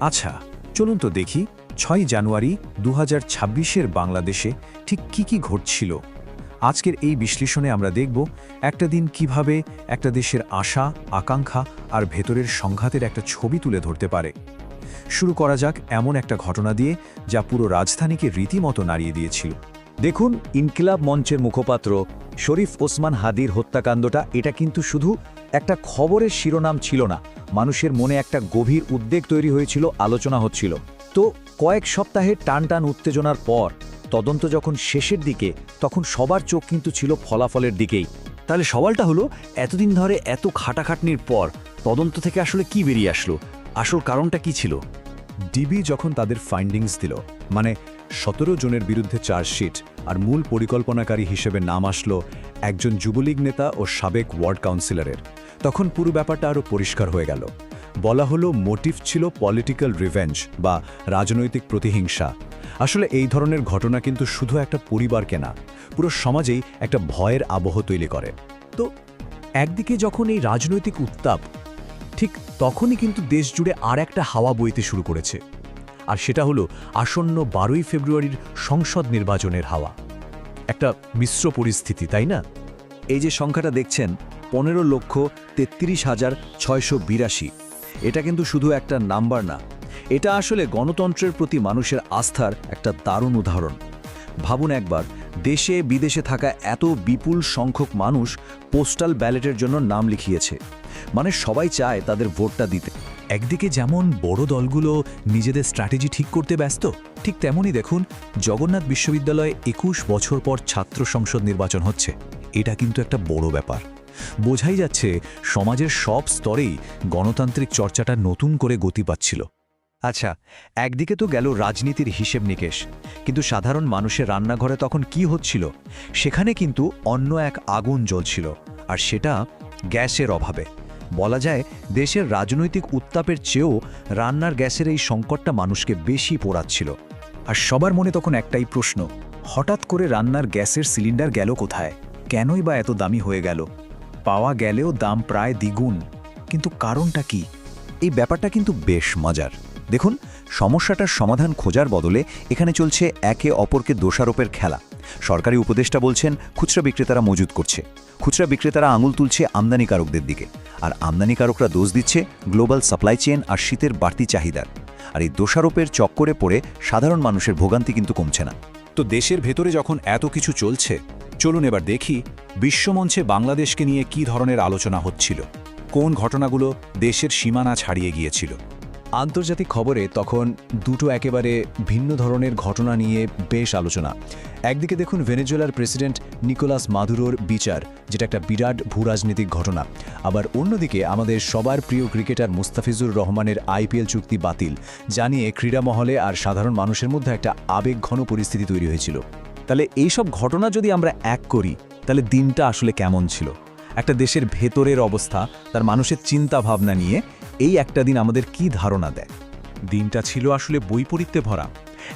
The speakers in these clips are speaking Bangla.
আচ্ছা চলুন তো দেখি ছয় জানুয়ারি দু হাজার বাংলাদেশে ঠিক কি কি ঘটছিল। আজকের এই বিশ্লেষণে আমরা দেখব একটা দিন কীভাবে একটা দেশের আশা, আকাঙ্ক্ষা আর ভেতরের সংঘাতের একটা ছবি তুলে ধরতে পারে। শুরু করা যাক এমন একটা ঘটনা দিয়ে যা পুরো রাজধানীকে রীতিমতো নাড়িয়ে দিয়েছিল। দেখুন, ইনকিলাব মঞ্চের মুখপাত্র শরীফ ওসমান হাদির হত্যাকাণ্ডটা, এটা কিন্তু শুধু একটা খবরের শিরোনাম ছিল না, মানুষের মনে একটা গভীর উদ্বেগ তৈরি হয়েছিল, আলোচনা হচ্ছিল। তো কয়েক সপ্তাহের টান টান উত্তেজনার পর, তদন্ত যখন শেষের দিকে, তখন সবার চোখ কিন্তু ছিল ফলাফলের দিকেই। তাহলে সওয়ালটা হলো, এতদিন ধরে এত খাটাখাটনির পর, তদন্ত থেকে আসলে কি বেরিয়ে আসলো? আসল কারণটা কি ছিল? ডিবি যখন তাদের ফাইন্ডিংস দিল মানে সতেরো জনের বিরুদ্ধে চার্জশিট আর মূল পরিকল্পনাকারী হিসেবে নাম আসলো একজন যুবলীগ নেতা ও সাবেক ওয়ার্ড কাউন্সিলরের। তখন পুরো ব্যাপারটা আরও পরিষ্কার হয়ে গেল। বলা হলো মোটিভ ছিল পলিটিক্যাল রিভেঞ্জ বা রাজনৈতিক প্রতিহিংসা। আসলে এই ধরনের ঘটনা কিন্তু শুধু একটা পরিবারকে না, পুরো সমাজেই একটা ভয়ের আবহ তৈরি করে। তো একদিকে যখন এই রাজনৈতিক উত্তাপ, ঠিক তখনই কিন্তু দেশ জুড়ে আর একটা হাওয়া বইতে শুরু করেছে। আর সেটা হলো আসন্ন বারোই ফেব্রুয়ারির সংসদ নির্বাচনের হাওয়া। একটা মিশ্র পরিস্থিতি, তাই না? এই যে সংখ্যাটা দেখছেন, পনেরো লক্ষ তেত্রিশ হাজার ছয়শো বিরাশি। এটা কিন্তু শুধু একটা নাম্বার না, এটা আসলে গণতন্ত্রের প্রতি মানুষের আস্থার একটা দারুণ উদাহরণ। ভাবুন একবার, দেশে বিদেশে থাকা এত বিপুল সংখ্যক মানুষ পোস্টাল ব্যালেটের জন্য নাম লিখিয়েছে। মানে সবাই চায় তাদের ভোটটা দিতে। একদিকে যেমন বড় দলগুলো নিজেদের স্ট্র্যাটেজি ঠিক করতে ব্যস্ত, ঠিক তেমনই দেখুন জগন্নাথ বিশ্ববিদ্যালয়ে একুশ বছর পর ছাত্র সংসদ নির্বাচন হচ্ছে। এটা কিন্তু একটা বড় ব্যাপার। বোঝাই যাচ্ছে সমাজের সব স্তরেই গণতান্ত্রিক চর্চাটা নতুন করে গতি পাচ্ছিল। আচ্ছা একদিকে তো গেল রাজনীতির হিসেব নিকেশ, কিন্তু সাধারণ মানুষের রান্নাঘরে তখন কি হচ্ছিল? সেখানে কিন্তু অন্য এক আগুন জ্বলছিল, আর সেটা গ্যাসের অভাবে। বলা যায়, দেশের রাজনৈতিক উত্তাপের চেয়েও রান্নার গ্যাসের এই সংকটটা মানুষকে বেশি পোড়াচ্ছিল। আর সবার মনে তখন একটাই প্রশ্ন, হঠাৎ করে রান্নার গ্যাসের সিলিন্ডার গেল কোথায়? কেনই বা এত দামি হয়ে গেল? পাওয়া গেলেও দাম প্রায় দ্বিগুণ। কিন্তু কারণটা কি? এই ব্যাপারটা কিন্তু বেশ মজার। দেখুন, সমস্যাটার সমাধান খোঁজার বদলে এখানে চলছে একে অপরকে দোষারোপের খেলা। সরকারি উপদেষ্টা বলছেন, খুচরা বিক্রেতারা মজুদ করছে। খুচরা বিক্রেতারা আঙুল তুলছে আমদানিকারকদের দিকে। আর আমদানিকারকরা দোষ দিচ্ছে গ্লোবাল সাপ্লাই চেন আর শীতের বাড়তি চাহিদার। আর এই দোষারোপের চক্করে পড়ে সাধারণ মানুষের ভোগান্তি কিন্তু কমছে না। তো দেশের ভেতরে যখন এত কিছু চলছে, চলুন এবার দেখি বিশ্বমঞ্চে বাংলাদেশকে নিয়ে কি ধরনের আলোচনা হচ্ছিল। কোন ঘটনাগুলো দেশের সীমানা ছাড়িয়ে গিয়েছিল? আন্তর্জাতিক খবরে তখন দুটো একেবারে ভিন্ন ধরনের ঘটনা নিয়ে বেশ আলোচনা। একদিকে দেখুন ভেনেজুয়েলার প্রেসিডেন্ট নিকোলাস মাদুরোর বিচার, যেটা একটা বিরাট ভূরাজনৈতিক ঘটনা। আবার অন্যদিকে আমাদের সবার প্রিয় ক্রিকেটার মুস্তাফিজুর রহমানের আইপিএল চুক্তি বাতিল জানিয়ে ক্রীড়া মহলে আর সাধারণ মানুষের মধ্যে একটা আবেগঘন পরিস্থিতি তৈরি হয়েছিল। তাহলে এইসব ঘটনা যদি আমরা এক করি, তাহলে দিনটা আসলে কেমন ছিল? একটা দেশের ভেতরের অবস্থা, তার মানুষের চিন্তা ভাবনা নিয়ে এই একটা দিন আমাদের কি ধারণা দেয়? দিনটা ছিল আসলে বৈপরীত্যে ভরা।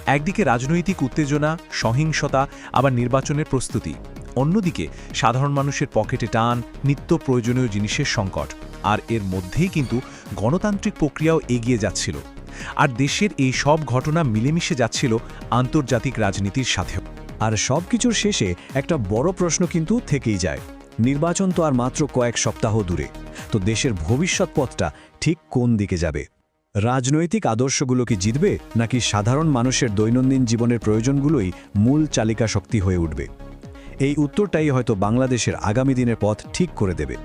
একদিকে রাজনৈতিক উত্তেজনা, সহিংসতা, আবার নির্বাচনের প্রস্তুতি। অন্যদিকে সাধারণ মানুষের পকেটে টান, নিত্য প্রয়োজনীয় জিনিসের সংকট। আর এর মধ্যেই কিন্তু গণতান্ত্রিক প্রক্রিয়াও এগিয়ে যাচ্ছিল। আর দেশের এই সব ঘটনা মিলেমিশে যাচ্ছিল আন্তর্জাতিক রাজনীতির সাথেও। আর সব কিছুর শেষে একটা বড় প্রশ্ন কিন্তু থেকেই যায়। নির্বাচন তো আর মাত্র কয়েক সপ্তাহ দূরে। তো দেশের ভবিষ্যৎ পথটা ঠিক কোন দিকে যাবে? রাজনৈতিক আদর্শগুলো কি জিতবে, নাকি সাধারণ মানুষের দৈনন্দিন জীবনের প্রয়োজনগুলোই মূল চালিকা শক্তি হয়ে উঠবে? এই উত্তরটাই হয়তো বাংলাদেশের আগামী দিনের পথ ঠিক করে দেবে।